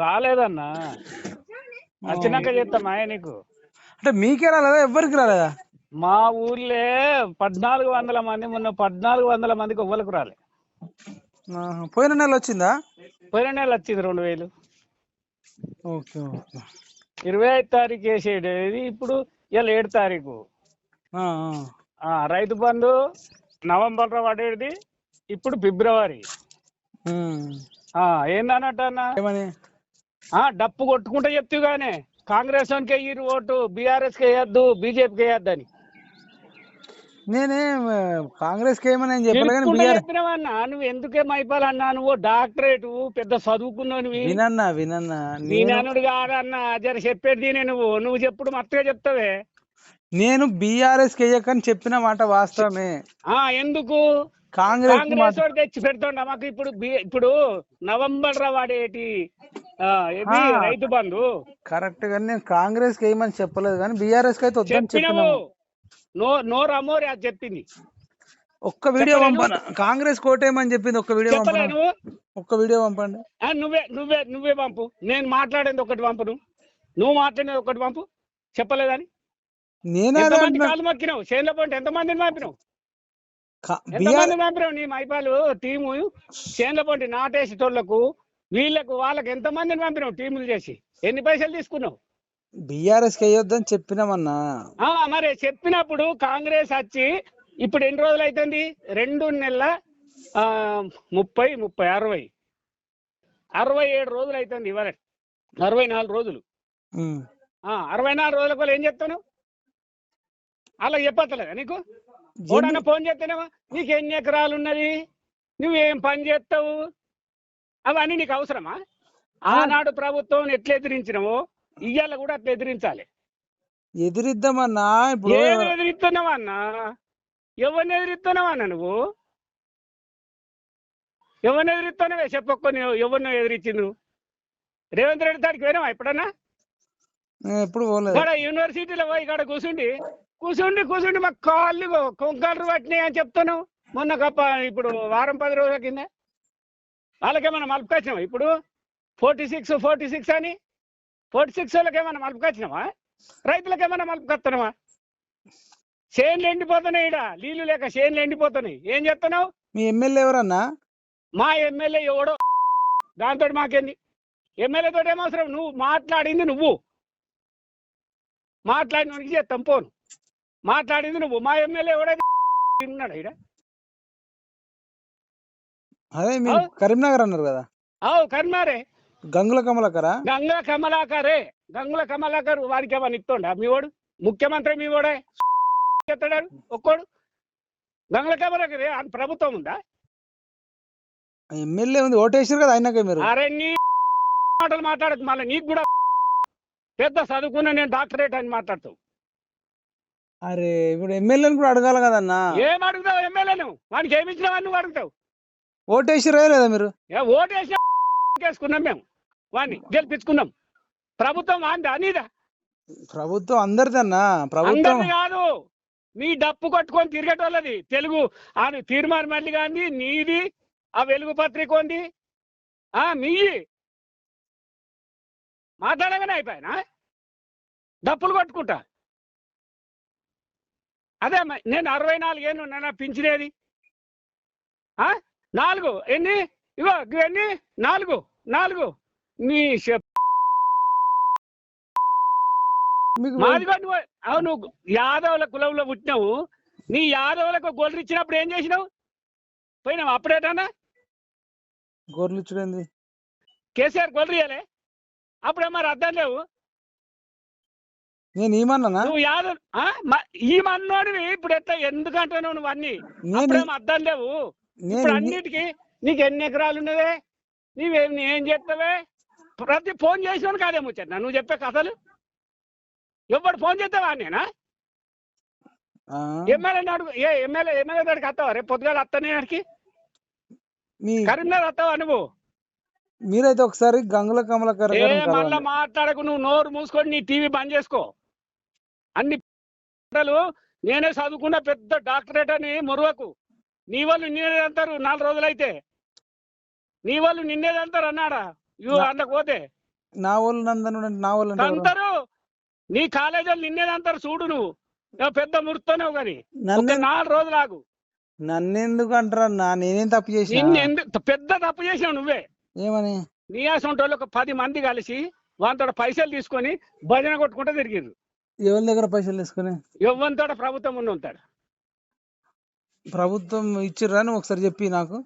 రాలేదన్నా. వచ్చినాక చెప్తామా నీకు. అంటే మీకే రాలేదా? ఎవ్వరికి రాలేదా? మా ఊర్లే పద్నాలుగు వందల మంది మొన్న పద్నాలుగు వందల మందికి ఎవ్వరికి రాలే. పోయిన నెల వచ్చిందా? పోయిన నెల వచ్చింది రెండు వేలు. Okay okay. ఇరవై ఐదు తారీఖు వేసేది ఇప్పుడు ఇవాళ ఏడు తారీఖు. రైతు బంధు నవంబర్లో పడేది ఇప్పుడు ఫిబ్రవరి. ఉమ్. ఆ, ఏందన్నట్టు అన్న ఏమని? ఆ, డప్పు కొట్టుకుంటే చెప్తూ గానే. కాంగ్రెస్ వానికి వేయరు ఓటు బీఆర్ఎస్కి వేయద్దు బీజేపీకి వేయద్దు అని నేనేం కాంగ్రెస్కి ఏమని చెప్పినావన్నా నువ్వు ఎందుకే మైపాలన్నా? నువ్వు డాక్టరేట్ పెద్ద చదువుకున్నావు వినన్నా వినన్నా. నేను దీనానుడు కాదన్నా జర చెప్పేది నువ్వు. నువ్వు చెప్పుడు మత్తుగా చెప్తావే. నేను బీఆర్ఎస్కి వేయకని చెప్పిన మాట వాస్తవమే. ఆ ఎందుకు? కాంగ్రెస్ వాడు తెచ్చి పెడుతుండ మాకు ఇప్పుడు ఇప్పుడు నవంబర్ రా వాడేటి. రైతు బంధు. కరెక్ట్ గానీ నేను కాంగ్రెస్కి వేయమని చెప్పలేదు కానీ బీఆర్ఎస్కి అయితే వద్దని చెప్పినాము నో నో రమోరి అది చెప్పింది. ఒక్క వీడియో. పంపన? కాంగ్రెస్ కోటేయమని చెప్పింది? ఒక్క వీడియో పంపన? ఒక్క వీడియో పంపండి. నువ్వే నువ్వే నువ్వే పంపు. నేను మాట్లాడేది ఒకటి పంపు నువ్వు నువ్వు మాట్లాడేది ఒకటి పంపు. చెప్పలేదని. నేనే. కాలు మొక్కినావు? చేనులో పోంటే ఎంతమందిని పంపినావు? ఎంతమంది పంపినావు నీ మైపాలు టీము చేనులో పోంటి నాటేసేటోళ్ళకు వీళ్ళకు వాళ్ళకి ఎంతమందిని పంపినావు టీములు చేసి? ఎన్ని పైసలు తీసుకున్నావు? బీఆర్ఎస్కి వేయొద్దని చెప్పినామన్నా. మరి చెప్పినప్పుడు కాంగ్రెస్ వచ్చి ఇప్పుడు ఎన్ని రోజులు అవుతుంది రెండు నెలల ఆ, ముప్పై ముప్పై అరవై. అరవై ఏడు రోజులు అవుతుంది ఇవాళ. అరవై నాలుగు రోజులు. అరవై నాలుగు రోజుల కూడా ఏం చెప్తాను? అలా చెప్పత్తలేదా నీకు? ఓడన్నా ఫోన్ చేస్తేనేమో నీకు ఎన్ని ఎకరాలు ఉన్నది నువ్వేం పని చేస్తావు అవన్నీ నీకు అవసరమా? ఆనాడు ప్రభుత్వం ఎట్లా ఎదిరించినావో ఇయ్యాల కూడా అట్లా ఎదిరించాలి. ఎదిరిద్దామన్నా ఇప్పుడు ఏం ఎదిరిస్తున్నావా అన్న? ఎవరిని ఎదిరిస్తున్నావా అన్న నువ్వు? ఎవరిని ఎదిరిస్తున్నావే? చెప్పొక్క నువ్వు ఎవరిని ఎదిరించింది నువ్వు? రేవంత్ రెడ్డి తాడికి పోయినావా ఎప్పుడన్నా? నేను ఎప్పుడు పోలేదు. ఇక్కడ యూనివర్సిటీలో పోయి ఇక్కడ కూర్చుండి కూర్చుండి కూర్చుండి మాకు కాళ్ళు కొంకాళ్ళు పట్టినాయి అని చెప్తాను మొన్న గప్ప ఇప్పుడు వారం పది రోజుల కింద. వాళ్ళకేమైనా మలుపుకొచ్చినావా ఇప్పుడు? ఫోర్టీ సిక్స్ ఫోర్టీ సిక్స్ అని? ఫోర్టీ సిక్స్ వాళ్ళకి ఏమైనా మలుపుకొచ్చినావా రైతులకు ఏమైనా మలుపుకొస్తున్నావా చేన్లు ఎండిపోతున్నాయి ఈడ. నీళ్ళు లేక చేన్లు ఎండిపోతున్నాయి. ఏం చెప్తున్నావు? మీ ఎమ్మెల్యే ఎవరన్నా? మా ఎమ్మెల్యే ఎవడో. దాంతో మాకేంది? ఎమ్మెల్యే తోటి ఏమవసరం నువ్వు మాట్లాడింది నువ్వు. మాట్లాడినోనికి చేస్తాం పోను. మాట్లాడింది నువ్వు. మా ఎమ్మెల్యే ఎవడైతే ఉన్నాడు ఈడ. అదే మీరు. కరీంనగర్ అన్నారు కదా. అవు కర్మారే. గంగుల కమలకరా? గంగుల కమలాకరే. గంగుల కమలాకర్ వాడికి ఏమన్నా ఇస్తుండా మీ వాడు? ముఖ్యమంత్రి మీ వాడే? చెప్తాడు ఒక్కోడు? గంగుల కమలాకరే ప్రభుత్వం ఉందా? ఎమ్మెల్యే ఉంది ఓటేసారు కదా ఆయనకే మీరు. అరే నీ మాటలు మాట్లాడదు మళ్ళీ నీకు కూడా పెద్ద చదువుకున్న నేను డాక్టరేట్ అని మాట్లాడుతావు. అరే ఇప్పుడు ఎమ్మెల్యేని కూడా అడగాలి కదన్నా. ఏం అడుగుతావు ఎమ్మెల్యేను వానికి ఏమి ఇచ్చినావని నువ్వు అడుగుతావు. ఓటేసిరా లేదా మీరు? ఏ ఓటేసి వేసుకున్నాం మేము. వాడిని గెలిపించుకున్నాం. ప్రభుత్వం వాందా నీదా? ప్రభుత్వం అందరిదన్నా. ప్రభుత్వం అందరిది కాదు. నీ డప్పు కొట్టుకొని తిరిగేటోళ్ళది. తెలుగు అది తీర్మానం మళ్ళీ కానీ నీది ఆ వెలుగు పత్రిక ఉంది. ఆ మీయి మాట్లాడగానే అయిపోయినా? డప్పులు కొట్టుకుంటా. అదే నేను అరవై నాలుగు ఏళ్ళు ఉన్నా పింఛనేది ఆ? నాలుగు. ఎన్ని? ఇగో ఇవన్నీ నాలుగు. నాలుగు. నీ చెప్ మీకు మాది కూడా నువ్వు అవును యాదవుల కులంలో పుట్టినావు. నీ యాదవులకు గొర్రెలు ఇచ్చినప్పుడు ఏం చేసినావు? పోయినావు? అప్పుడేటన్నా గొర్రెలు ఇచ్చుడేంది కేసీఆర్ గొర్రెలు ఇయ్యలే. అప్పుడే మరి అర్థం లేవు. నేను ఏమన్నానా నువ్వు ఈ మన్నోడివి. ఇప్పుడు ఎట్లా? ఎందుకంటున్నావు నువ్వు అన్ని అర్థం లేవు. ఇప్పుడు నేను అన్నిటికీ నీకు ఎన్ని ఎకరాలు ఉన్నవే? నీవేం ఏం చేస్తావే? ప్రతి ఫోన్ చేసినాను కాదే ముచ్చట. నువ్వు చెప్పే కథలు? ఎవడు ఫోన్ చేస్తావా నేనా ఎమ్మెల్యే అడుగు ఏ ఎమ్మెల్యే ఎమ్మెల్యే దగ్గరికి వస్తావా? రేపు పొద్దుగాల వస్తానే ఆడికి మీ కరీంనగర్ వస్తావా నువ్వు? మీరైతే ఒకసారి గంగుల గారిని మళ్ళా. మాట్లాడకు. నువ్వు నోరు మూసుకొని నీ టీవీ బంద్ చేసుకో. అన్ని మాటలు నేనే చదువుకున్న పెద్ద డాక్టరేట్ అని మురువకు. నీ వాళ్ళు నిన్నేదంటారు నాలుగు రోజులైతే. నీ వాళ్ళు నిన్నేదంటారు అన్నాడా? ఇవి అందుకు పోతే. నా వాళ్ళు నందను నా వాళ్ళు? అంటారు. నీ కాలేజీలు నిన్నేదంటారు చూడు నువ్వు. పెద్ద మురుతున్నావు కానీ. నాలుగు రోజులు ఆగు. నన్ను ఎందుకు అంటారా నేనేం తప్పు చేసిన? పెద్ద తప్పు చేసావు నువ్వే. ఏమని? నీ అసంటోళ్ళు ఒక పది మంది కలిసి వాంతో పైసలు తీసుకొని భజన కొట్టుకుంటూ తిరిగిర్రు. ఎవరి దగ్గర పైసలు తీసుకుని? ఎవ్వంతో ప్రభుత్వం ఉన్న ఉంటాడు ప్రభుత్వం ఇచ్చిర్రా అని ఒకసారి చెప్పి నాకు.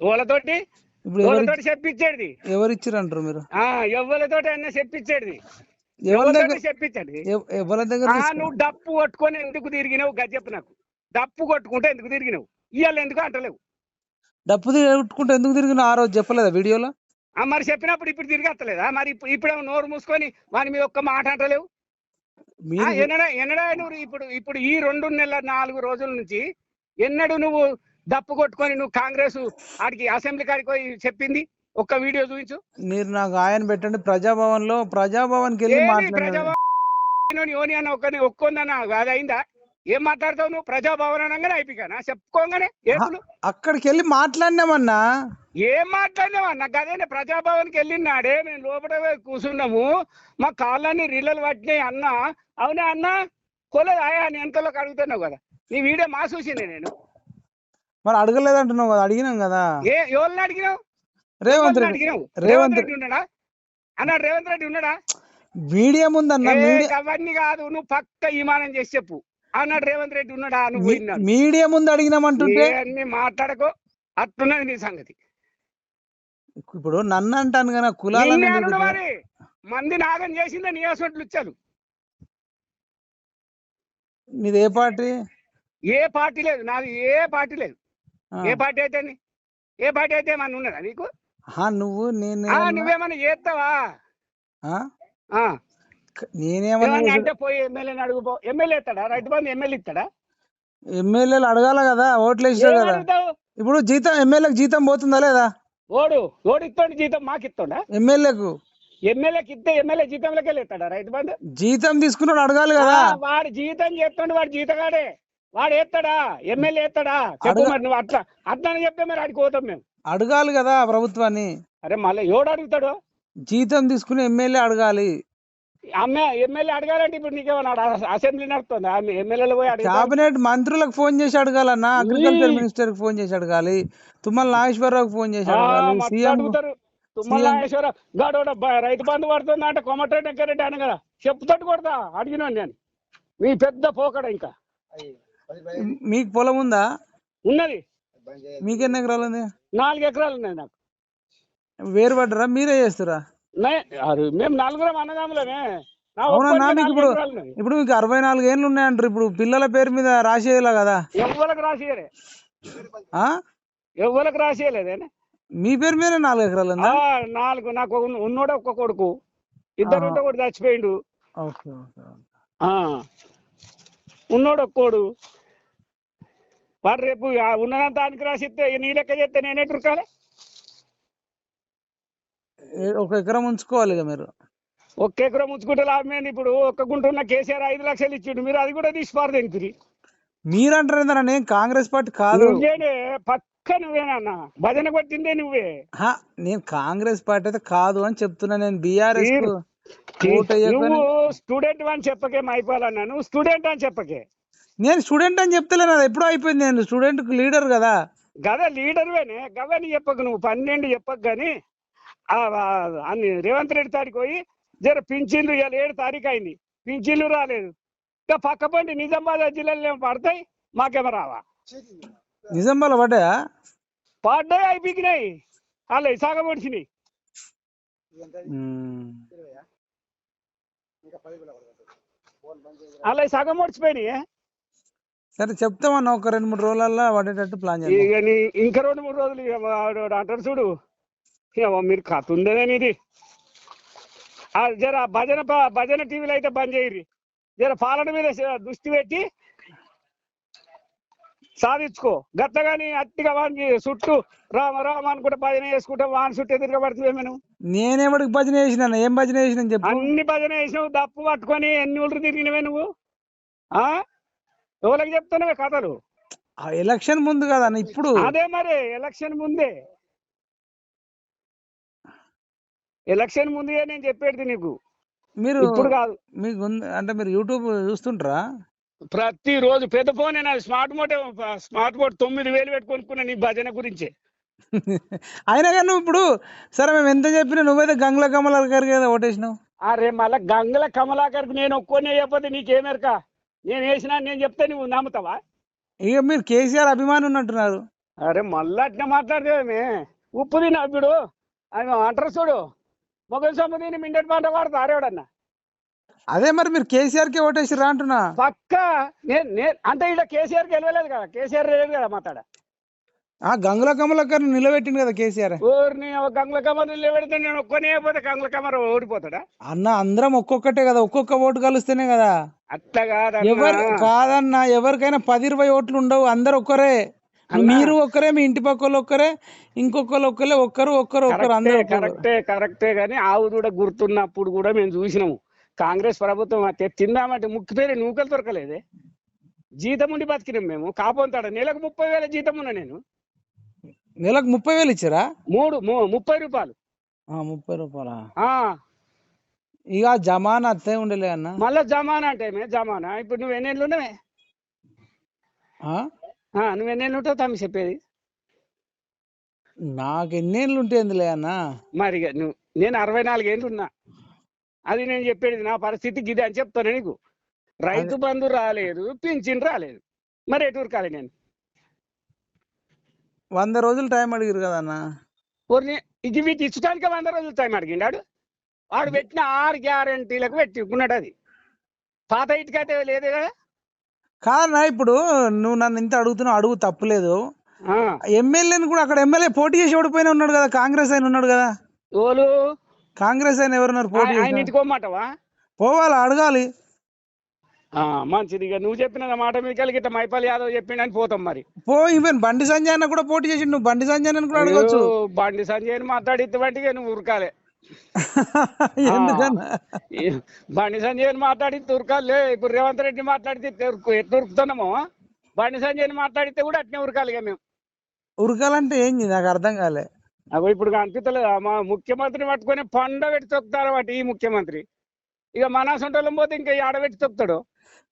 వాళ్ళతోటి? ఇప్పుడు ఎవరు చెప్పించేది. ఎవరు ఇచ్చిర్రంటారు మీరు? ఆ ఎవ్వలతోటి అన్న చెప్పించేది. ఎవరి దగ్గర ఎవరితోటి చెప్పించండి ఎవ- ఎవరి దగ్గర నువ్వు డప్పు కొట్టుకొని ఎందుకు తిరిగినావు? గజ్జెప్పు నాకు. డప్పు కొట్టుకుంటే ఎందుకు తిరిగినావు? ఇవాళ ఎందుకు అంటలేవు? డప్పు కొట్టుకుంటే ఎందుకు తిరిగిన ఆ రోజు చెప్పలేదా వీడియోలో? ఆ మరి చెప్పినప్పుడు ఇప్పుడు తిరిగత్తలేదా మరి ఇప్పుడు ఇప్పుడేమో నోరు మూసుకొని వాని మీద ఒక్క మాట అంటలేవు? మీరు ఎన్నడా నువ్వు ఇప్పుడు ఇప్పుడు ఈ రెండు నెలల నాలుగు రోజుల నుంచి ఎన్నడు నువ్వు డప్పు కొట్టుకొని నువ్వు కాంగ్రెస్ ఆడికి అసెంబ్లీ కాడికి పోయి చెప్పింది? ఒక్క వీడియో చూపించు. మీరు నాకు ఆయన పెట్టండి. ప్రజాభవన్లో ప్రజాభవన్కి యోని అని ఒక్కని ఒక్కొందన్నా అది అయిందా? ఏం మాట్లాడతావు నువ్వు? ప్రజాభవన్ అనగానే అయిపోయానా చెప్పుకోగానే అక్కడికి వెళ్ళి మాట్లాడినామన్నా ఏం మాట్లాడినావా నాకు అదేనే ప్రజాభవన్కి వెళ్ళినాడే మేము లోపల కూర్చున్నాము మా కాళ్ళని రిల్లలు పట్టినాయి అన్న. అవునా అన్న? కొలేదు ఆయా వెనకలోకి అడుగుతున్నావు కదా. నీ వీడియో మా చూసిండే నేను. మరి అడగలేదంటున్నావు కదా అడిగినాం కదా. ఏ ఎవరిని అడిగినావు? రేవంత్ అడిగినావు? రేవంత్ రెడ్డి ఉన్నాడా? అన్నాడు రేవంత్ రెడ్డి ఉన్నాడా? మీడియా ముందన్న అవన్నీ కాదు నువ్వు పక్క ఈమానం చేసి చెప్పు. అన్నాడు రేవంత్ రెడ్డి ఉన్నాడా? నువ్వు మీడియా ముందు అడిగినామంటుంటే అన్ని మాట్లాడకో. అట్టున్నది నీ సంగతి. ఇప్పుడు నన్ను అంటాను కదా కులాలను? మరి మంది నాగం చేసిందే నీ అసొంట్లు ఇచ్చారు నీది ఏ పార్టీ? ఏ పార్టీ లేదు నాది ఏ పార్టీ లేదు. ఏ పార్టీ అయితే ఏ పార్టీ అయితే ఏమన్నా ఉన్నదా నీకు? నువ్వు నేను నువ్వేమన్నా చేస్తావా? ఆ? ఆ, నేనేమన్నా అంటే పోయి ఎమ్మెల్యేని అడుగుపో ఎమ్మెల్యే ఇస్తాడా? రైతు బంధు ఎమ్మెల్యే ఇస్తాడా? ఎమ్మెల్యేలు అడగాల కదా ఓట్లు ఏం కదా. ఇప్పుడు జీతం ఎమ్మెల్యేకి జీతం పోతుందా లేదా? ఓడు ఓడు ఇస్తాడు జీతం మాకు ఇస్తాడా ఎమ్మెల్యేకు. ఎమ్మెల్యేకి ఇస్తే ఎమ్మెల్యే జీతంలోకి వెళ్ళి ఇస్తాడా రైతు బంధు? జీతం తీసుకున్నాడు అడగాలి కదా. వాడు జీతం చేస్తాడు వాడు జీతగాడే. వాడు ఎత్తాడా ఎమ్మెల్యే ఎత్తాడా చెప్పు మరి నువ్వు అట్లా అట్లా చెప్తే మరి అడిగి పోతాం మేము. అడగాలి కదా ప్రభుత్వాన్ని. అరే మళ్ళీ ఎవడు అడుగుతాడు? జీతం తీసుకుని ఎమ్మెల్యే అడగాలి. అమ్మే ఎమ్మెల్యే అడగాలంటే ఇప్పుడు నీకేమన్నా అసెంబ్లీ నడుస్తుందా ఎమ్మెల్యేలు పోయి కేబినెట్ మంత్రులకు ఫోన్ చేసి అడగాలన్నా అగ్రికల్చర్ మినిస్టర్కి ఫోన్ చేసి అడగాలి తుమ్మల నాగేశ్వరరావుకి ఫోన్ చేసి అడగాలి సీఎం అడుగుతారు. తుమ్మల సీఎం నాగేశ్వర గాడు రైతు బంధు పడుతుందా అంటే కొమటరెడ్డి వెంకరెడ్డి అని కదా. చెప్పుతోటి కొడతా అడిగినాను నేను. మీ పెద్ద పోకడ ఇంకా. మీకు పొలం ఉందా? ఉన్నది. మీకు ఎన్ని ఎకరాలు ఉంది? నాలుగు ఎకరాలు ఉన్నాయి నాకు. వేరు పడ్డరా? మీరే చేస్తారా మేము నలుగురం అవునా మీకు నాలుగు ఇప్పుడు. ఇప్పుడు మీకు అరవై నాలుగు ఏళ్ళు ఉన్నాయంటారు. ఇప్పుడు పిల్లల పేరు మీద రాసేయాల కదా? ఎవ్వలకు రాసియలే ఆ? ఎవ్వలకు రాసియలేదే మీ పేరు మీద నాలుగు ఎకరాలు నాలుగు నాకు ఉన్న- ఉన్నోడు ఒక్క కొడుకు. ఇద్దరు ఉంటే ఒకటి చచ్చిపోయిండు. ఆ. ఉన్నోడు ఒక్కోడు. వాడు రేపు ఉన్నదంతా దానికి రాసిస్తే నీ లెక్క చేస్తే నేనే టురకాలి ఏ- ఒక ఎకరం ఉంచుకోవాలి మీరు. ఒక్క ఎకరం ఉంచుకుంటే లాభమేంది ఇప్పుడు ఒక్క గుంట ఉన్న కేసీఆర్ ఐదు లక్షలు ఇచ్చిండు. మీరు అది కూడా తీసి పారదేంటిరి మీరంటారు ఏందన్నా? నేను కాంగ్రెస్ పార్టీ కాదు. నువ్వేనే పక్క నువ్వేనన్నా భజన కొట్టిందే నువ్వే. హా, నేను కాంగ్రెస్ పార్టీ అయితే కాదు అని చెప్తున్నా. నేను బీఆర్ఎస్ మీరు- నువ్వు స్టూడెంట్ అని చెప్పకే మైపాలన్నా. నువ్వు స్టూడెంట్ అని చెప్పకే. నేను స్టూడెంట్ అని చెప్తలేను అది ఎప్పుడో అయిపోయింది నేను. స్టూడెంట్ లీడర్ కదా. గద లీడర్వేనే. గవని చెప్పకు నువ్వు. పన్నెండు చెప్పకు కానీ అన్ని రేవంత్ రెడ్డి తారీఖు పోయి జర పింఛన్లు ఇవాళ ఏడు తారీఖు అయింది. పింఛన్లు రాలేదు. ఇంకా పక్క పండి. నిజామాబాద్ జిల్లాలో ఏమో పడతాయి. మాకేమో రావా? నిజామాబాద్ పడ్డాయా? పడ్డాయి అయిపోయినాయి. అలా సగం మ్మ్. అలా సగం వచ్చిపోయినాయి సరే చెప్తామన్నా ఒక రెండు మూడు రోజులల్లో పడేటట్టు ప్లాన్ చేద్దాం. ఇక రెండు మూడు రోజులు అంటాడు చూడు. ఇక మీరు కథ ఉందేనే ఇది ఆ జర భజన భజన టీవీలో అయితే బంద్ చేయరు జర పాలన మీద దృష్టి పెట్టి సాధించుకో. గత్తగాని అట్టిగా వానికి చుట్టూ రామ రామ అనుకుంటే భజన చేసుకుంటే వాని చుట్టూ తిరగబడుతుంది నువ్వు. నేనేమడికి భజన చేసిన ఏం భజన చేసిన చెప్పు. అన్ని భజన చేసినావు దప్పు పట్టుకొని ఎన్ని ఊళ్ళు తిరిగినవే నువ్వు? ఆ? ఎవరికి చెప్తున్నావే కథలు? ఆ ఎలక్షన్ ముందు కదా ఇప్పుడు. అదే మరి ఎలక్షన్ ముందే. ఎలక్షన్ ముందుగా నేను చెప్పేది నీకు. మీరు ఇప్పుడు కాదు. మీకు అంటే మీరు యూట్యూబ్ చూస్తుంటారా? ప్రతి రోజు పెద్ద ఫోన్ స్మార్ట్ మోట్ స్మార్ట్ మోట్ తొమ్మిది వేలు పెట్టుకొనుకున్నా నీ భజన గురించే. అయినా కానీ నువ్వు ఇప్పుడు సరే మేము ఎంత చెప్పినా నువ్వైతే గంగుల కమల గారికి కదా ఓటేసినావు. అరే మళ్ళా గంగల కమలాకర్కి నేను ఒక్కొని చెప్పకపోతే నీకేమెరక? నేను వేసినా నేను చెప్తే నువ్వు నమ్ముతావా? ఇక మీరు కేసీఆర్ అభిమాని ఉన్నట్టున్నారు. అరే మళ్ళా అట్లా మాట్లాడదేమే ఉప్పు తిన ఆయన అంటారు చూడు. మొగలు సొమ్ము తిని మిండెట్ పంట వాడతా అరేవాడన్నా అదే మరి మీరు కేసీఆర్కి ఓటేసిరా అంటున్నా. పక్క? అంటే ఇక్కడ కేసీఆర్ గెలవలేదు కదా కేసీఆర్ లేదు కదా మాట్లాడ ఆ గంగుల కమలకర్ నిలబెట్టింది కదా కేసీఆర్. ఊరిని గంగుల కమర్ నిలబెడితే నేను ఒక్కొని అయిపోతే గంగుల కమర్ ఓడిపోతాడా? అన్న అందరం ఒక్కొక్కటే కదా ఒక్కొక్క ఓటు కలిస్తేనే కదా. అట్లా కాదన్నా. ఎవరు కాదన్నా ఎవరికైనా పది ఇరవై ఓట్లు ఉండవు అందరు ఒక్కరే. మీరు ఒక్కరే మీ ఇంటి పక్క వాళ్ళు ఒక్కరే ఇంకొకరు ఒక్కరే ఒక్కరు ఒక్కరు ఒక్కరు అందరు కరెక్టే కరెక్టే కానీ ఆవు కూడా గుర్తున్నప్పుడు కూడా మేము చూసినాము. కాంగ్రెస్ ప్రభుత్వం అయితే తిందామంటే ముక్కు పేరు నూకలు దొరకలేదే. జీతం ఉండి బతికినాం మేము. కాపోతాడ నెలకు ముప్పై వేల జీతం ఉన్నా నేను. నెలకు ముప్పై వేలు ఇచ్చారా? మూడు ముప్పై రూపాయలు. ముప్పై రూపాయలా? ఇక జమానా అత్తే ఉండలే అన్న. మళ్ళా జమానా అంటే జమానా. ఇప్పుడు నువ్వు ఉన్నావే? ఆ? ఆ, నువ్వు ఎన్నేళ్ళు ఉంటావు తమ్మి చెప్పేది. నాకు ఎన్నేళ్ళు ఉంటేందిలే అన్న? మరి నువ్వు నేను అరవై నాలుగేళ్ళు ఉన్నా అది నేను చెప్పేది నా పరిస్థితి గిది అని చెప్తాను నీకు. రైతు బంధు రాలేదు పింఛన్ రాలేదు. మరి ఎటు ఉరకాలి నేను? వంద రోజులు టైం అడిగారు కదా అన్న? కొన్ని ఇది వీటి ఇచ్చడానికి వంద రోజులు టైం అడిగిండాడు వాడు పెట్టిన ఆరు గ్యారంటీలకు పెట్టుకున్నాడు అది పాత ఇటుకైతే లేదు కదా? కాదన్నా ఇప్పుడు నువ్వు నన్ను ఇంత అడుగుతున్నావు అడుగు తప్పులేదు. ఎమ్మెల్యేని కూడా అక్కడ ఎమ్మెల్యే పోటీ చేసి ఓడిపోయిన ఉన్నాడు కదా కాంగ్రెస్ ఆయన ఉన్నాడు కదా. ఓలు కాంగ్రెస్ ఆయన ఎవరున్నారు పోటీ ఆయన పోవాలి అడగాలి. ఆ, మంచిది ఇక. నువ్వు చెప్పిన మాట మీకు కలిగితే మైపాల్ యాదవ్ చెప్పిండని పోతాం మరి. పో ఈవెన్ బండి సంజయ్ అన్న కూడా పోటీ చేసి నువ్వు బండి సంజయ్ అన్న కూడా అడగచ్చు. బండి సంజయ్ మాట్లాడితే నువ్వు ఉరకాలే. బండి సంజయ్ మాట్లాడి ఉరకాలే ఇప్పుడు రేవంత్ రెడ్డి మాట్లాడితే ఉరుకుతున్నామో బండి సంజయ్ మాట్లాడితే కూడా అట్నే ఉరకాలి ఇక మేము. ఉరకాలంటే ఏంది? నాకు అర్థం కాలే. అగో ఇప్పుడు కనిపిస్తలేదు? మా ముఖ్యమంత్రిని పట్టుకొని పండ పెట్టి తొక్కుతారు వాటి ఈ ముఖ్యమంత్రి. ఇక మన సొంటలం పోతే ఇంకా ఆడబెట్టి తొక్కుతాడు.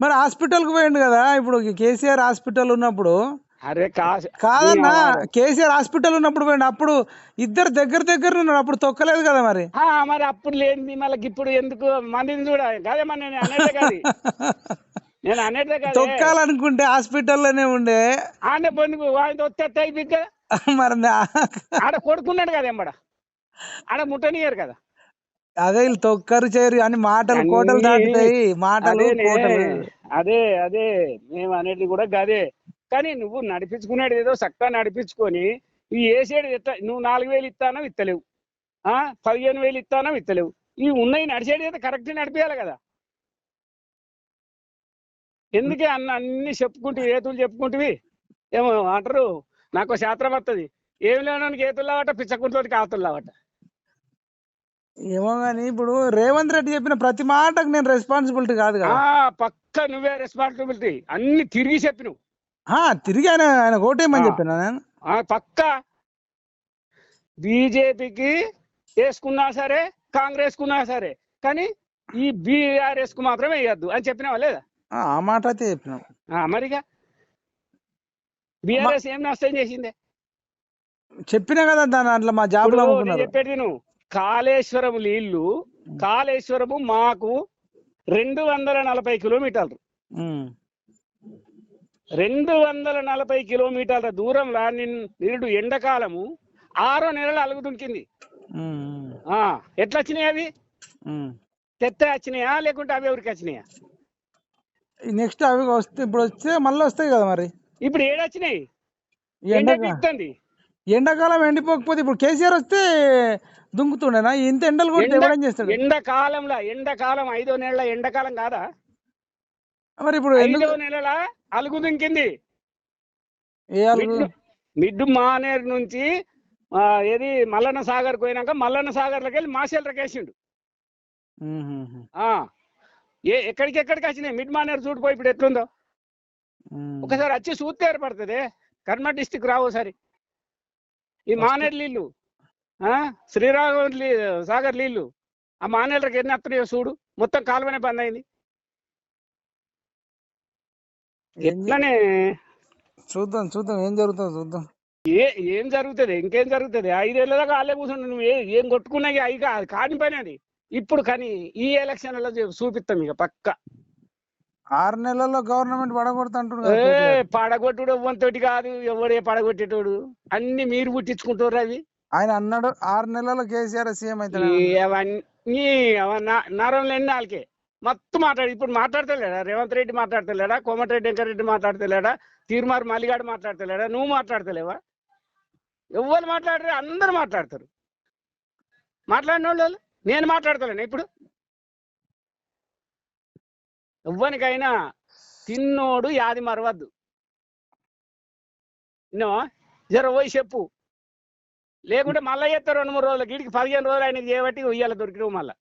మరి హాస్పిటల్కు పోయిండు కదా? ఇప్పుడు కేసీఆర్ హాస్పిటల్ ఉన్నప్పుడు అరే కాదన్నా కేసీఆర్ హాస్పిటల్ ఉన్నప్పుడు పోయిండు. అప్పుడు ఇద్దరు దగ్గర దగ్గర ఉన్నారు. అప్పుడు తొక్కలేదు కదా మరి. ఆ, మరి అప్పుడు లేనిది మళ్ళీ ఇప్పుడు ఎందుకు మందిని చూడ కదే మరి నేను అనేదే కాదు. నేను అనేదే కాదు. తొక్కాలనుకుంటే హాస్పిటల్లోనే ఉండే. ఆనే పొందుకు ఆయన కదా మరి ఆడ కొడుకున్నాడు కదా ఎంబడ ఆడ ముట్టనియరు కదా. అదే వీళ్ళు తొక్కరు చేయరు అని మాటలు కోటలు దాటుతాయి. మాటలు కోటలు. అదే అదే. మేము అనేది కూడా గదే. కానీ నువ్వు నడిపించుకునేది ఏదో చక్కగా నడిపించుకొని ఈ వేసేది ఎట్లా? నువ్వు నాలుగు వేలు ఇస్తానో ఇత్తలేవు ఆ? పదిహేను వేలు ఇస్తానో ఇత్తలేవు ఈ ఉన్నాయి నడిచేది అయితే కరెక్ట్ నడిపించాలి కదా. ఎందుకే అన్న అన్ని చెప్పుకుంటూ ఏతులు చెప్పుకుంటువి? ఏమో అంటారు నాకు శాస్త్రం వస్తుంది ఏం లేనానికి ఏతుల్లావట పిచ్చకుంటోటికి ఆతుల్లావట ఏమో కానీ ఇప్పుడు రేవంత్ రెడ్డి చెప్పిన ప్రతి మాటకు నేను రెస్పాన్సిబిలిటీ కాదు కదా. ఆ పక్క నువ్వే రెస్పాన్సిబిలిటీ అన్ని తిరిగి చెప్పినవు. ఆ, తిరిగి ఆయన ఆయన ఓటేయమని ఆ. చెప్పిన నేను. ఆ పక్క బీజేపీకి వేసుకున్నా సరే కాంగ్రెస్ కున్నా సరే కానీ ఈ బీఆర్ఎస్కు మాత్రం వేయద్దు అని చెప్పినావా లేదా? ఆ, ఆ మాట అయితే చెప్పినాం. ఆ, మరిగా? బీఆర్ఎస్ ఏం నష్టం చేసిందే? చెప్పినా కదా దాని అట్లా మా జాబ్ నేను అమ్ముకున్నారు చెప్పేది నువ్వు కాళేశ్వరం నీళ్ళు కాళేశ్వరము మాకు రెండు వందల నలభై కిలోమీటర్లు. ఉమ్. రెండు వందల నలభై కిలోమీటర్ల దూరంలో నిన్- నిరుడు ఎండాకాలము ఆరో నెలలు అలుగు దుంకింది ఉమ్, ఆ, ఎట్లా వచ్చినాయి అవి. తెత్తే వచ్చినాయా లేకుంటే అవి ఎవరికి వచ్చినాయా? నెక్స్ట్ అవి వస్తే ఇప్పుడు వస్తే మళ్ళీ వస్తాయి కదా మరి? ఇప్పుడు ఏడొచ్చినాయి ఈ ఎండ ఎండక పీకుతుంది. ఎండాకాలం ఎండిపోకపోతే ఇప్పుడు కేసీఆర్ వస్తే దుంకుతుండేనా? ఇంత ఎండలు ఎవడేం చేస్తాడు? ఎండాకాలంలో ఎండాకాలం ఐదో నెలల ఎండాకాలం కాదా? మరి ఇప్పుడు నెలల అలుగు దుంకింది? మిడ్డు- మానేరు నుంచి ఏది మల్లన్న సాగర్ పోయినాక మల్లన్న సాగర్లోకి వెళ్ళి మాసేలకి వేసిండు. ఏ ఎక్కడికి ఎక్కడికి వచ్చినాయి? మిడ్ మానేరు చూడిపోయి ఇప్పుడు ఎట్లుందో. ఒకసారి వచ్చి చూస్తే ఏర్పడుతుంది. కర్మ డిస్టిక్ రావు ఒకసారి. ఈ మానేరు నీళ్ళు లీ సాగర్ నీళ్ళు ఆ మానేళ్ళకి ఎన్ని వస్తున్నాయో చూడు. మొత్తం కాలువనే బంద్ అయింది ఎట్లనే చూద్దాం చూద్దాం. ఏం జరుగుతుందో చూద్దాం. ఏ ఏం జరుగుతుంది? ఇంకేం జరుగుతుంది? ఐదేళ్ళ దాకా వాళ్ళే కూర్చుంటే నువ్వు. ఏ- ఏం కొట్టుకున్నా ఇక ఇక అది కాని పని అది. ఇప్పుడు కానీ ఈ ఎలక్షన్లలో చూపిస్తాం ఇక పక్క. ఆరు నెలల్లో గవర్నమెంట్ పడగొడుతుంటాడు కదా. పడగొట్టుడు ఎవ్వంతోటి కాదు. ఎవడే పడగొట్టేటోడు. అన్ని మీరు పుట్టించుకుంటారు అది ఆయన అన్నాడు ఆరు నెలల్లో కేసీఆర్ సీఎం ఈ అవన్నీ అవ- నా- నరంలో ఎన్ని వాళ్ళకే మొత్తం మాట్లాడు. ఇప్పుడు మాట్లాడతలేడా? రేవంత్ రెడ్డి మాట్లాడతలేడా? కోమటిరెడ్డి వెంకరెడ్డి మాట్లాడతలేడా? తీర్మార్ మల్లిగాడు మాట్లాడతలేడా? నువ్వు మాట్లాడతలేవా? ఎవ్వరు మాట్లాడరు అందరు మాట్లాడతారు. మాట్లాడిన వాళ్ళు నేను మాట్లాడతలేను ఇప్పుడు? ఎవ్వనికైనా తిన్నోడు యాది మరవద్దు. జర పోయి చెప్పు. లేకుంటే మళ్ళీ చేస్తారు రెండు మూడు రోజులకి గిడికి పదిహేను రోజులు ఆయనకి చేయబట్టి ఉయ్యాల దొరికినావు మళ్ళీ.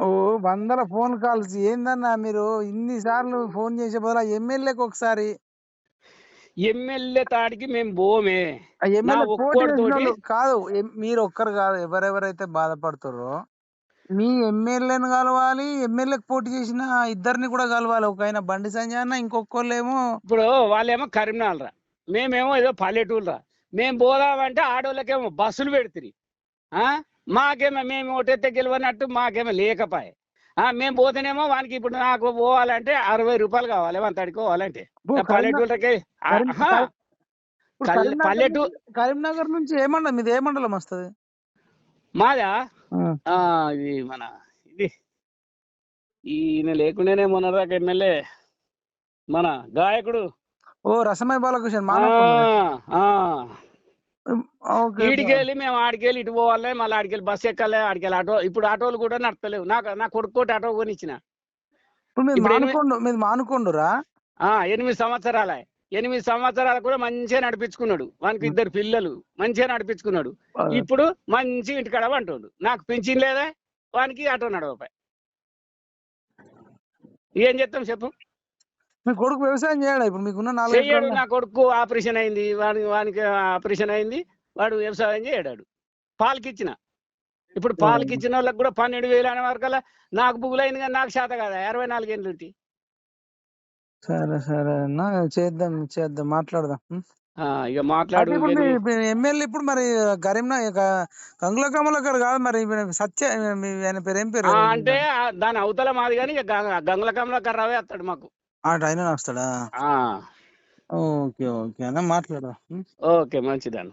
ఓ వందల ఫోన్ కాల్స్. ఏందన్నా మీరు ఇన్ని సార్లు ఫోన్ చేసే బదులు ఆ ఎమ్మెల్యేకి ఒకసారి? ఎమ్మెల్యే తాడికి మేము పోమే ఆ ఎమ్మెల్యే నా పోటీ ఒక్కోడితోటి- చేసిన వాళ్ళు కాదు. ఎం- మీరు ఒక్కరు కాదు. ఎవరెవరైతే బాధపడుతారో మీ ఎమ్మెల్యేని కలవాలి ఎమ్మెల్యేకి పోటీ చేసిన ఇద్దరిని కూడా కలవాలి. ఒక ఆయన బండి సంజయ్ అన్న ఇంకొకళ్ళేమో ఇప్పుడు వాళ్ళేమో కరీంనగర్ రా. మేమేమో ఏదో పల్లెటూరు రా. మేము పోదామంటే ఆడోళ్ళకేమో బస్సులు పెడుతుంది మాకేమో మేము ఒకటైతే గెలవనట్టు మాకేమో లేకపాయే. ఆ, మేము పోతేనేమో వానికి ఇప్పుడు నాకు పోవాలంటే అరవై రూపాయలు కావాలి ఇప్పుడు కరీంనగర్- పల్లెటూళ్ళకి కల్- కరీంనగర్ నుంచి- కరీంనగర్ నుంచి ఏ మండలం? మీది ఏ మండలం వస్తుంది? మాదా? ఆ, ఇది మన ఇది. ఈయన లేకుండానే మొన్నదాకా ఎమ్మెల్యే మన గాయకుడు. ఓ రసమయ బాలకృష్ణ ఆ, మానవ ఆ. ఓకే ఈడికి వెళ్ళి మేము ఆడికి వెళ్ళి ఇటు పోవాలి మళ్ళీ ఆడికి వెళ్ళి బస్సు ఎక్కాలి ఆడికి వెళ్ళి ఆటో ఇప్పుడు ఆటోలు కూడా నడతలేవు. నాకు నా కొడుకోటి ఆటో కొనిచ్చిన. మీరు ఎనిమిది- మానుకోండురా? సంవత్సరాల. ఎనిమిది సంవత్సరాలు కూడా మంచిగా నడిపించుకున్నాడు. వానికి ఇద్దరు పిల్లలు మంచిగా నడిపించుకున్నాడు. ఇప్పుడు మంచి ఇంటికాడ అంటుండు నాకు పింఛన్ లేదా? వానికి ఆటో నడవపాయి ఏం చెప్తాం చెప్పు? మీ కొడుకు వ్యవసాయం చేయడా? ఇప్పుడు మీకున్న నాలుగు నా కొడుకు ఆపరేషన్ అయింది. వానికి వానికి ఆపరేషన్ అయింది. వాడు వ్యవసాయం చేయడాడు. పాలకిచ్చిన. ఇప్పుడు పాలకిచ్చిన వాళ్ళకి కూడా పన్నెండు వేలు అనే వరకల్లా నాకు బుగులైంది కానీ నాకు శాత కదా? ఇరవై నాలుగేళ్ళు సరే సరే. అన్న చేద్దాం చేద్దాం. మాట్లాడదాం. ఇక మాట్లాడు ఎమ్మెల్యే ఇప్పుడు మరి కరీంనగర్ గంగుల కమలకర్ కాదు మరి సత్య ఆయన పేరు ఏం పేరు? అంటే దాని అవతల మాది కానీ ఇక గంగుల కమలాకర్ రావే వస్తాడు మాకు. ఆట ఆయన వస్తాడా? ఆ, ఓకే ఓకే. అన్న మాట్లాడదాం ఉం? ఓకే మంచిదన్న.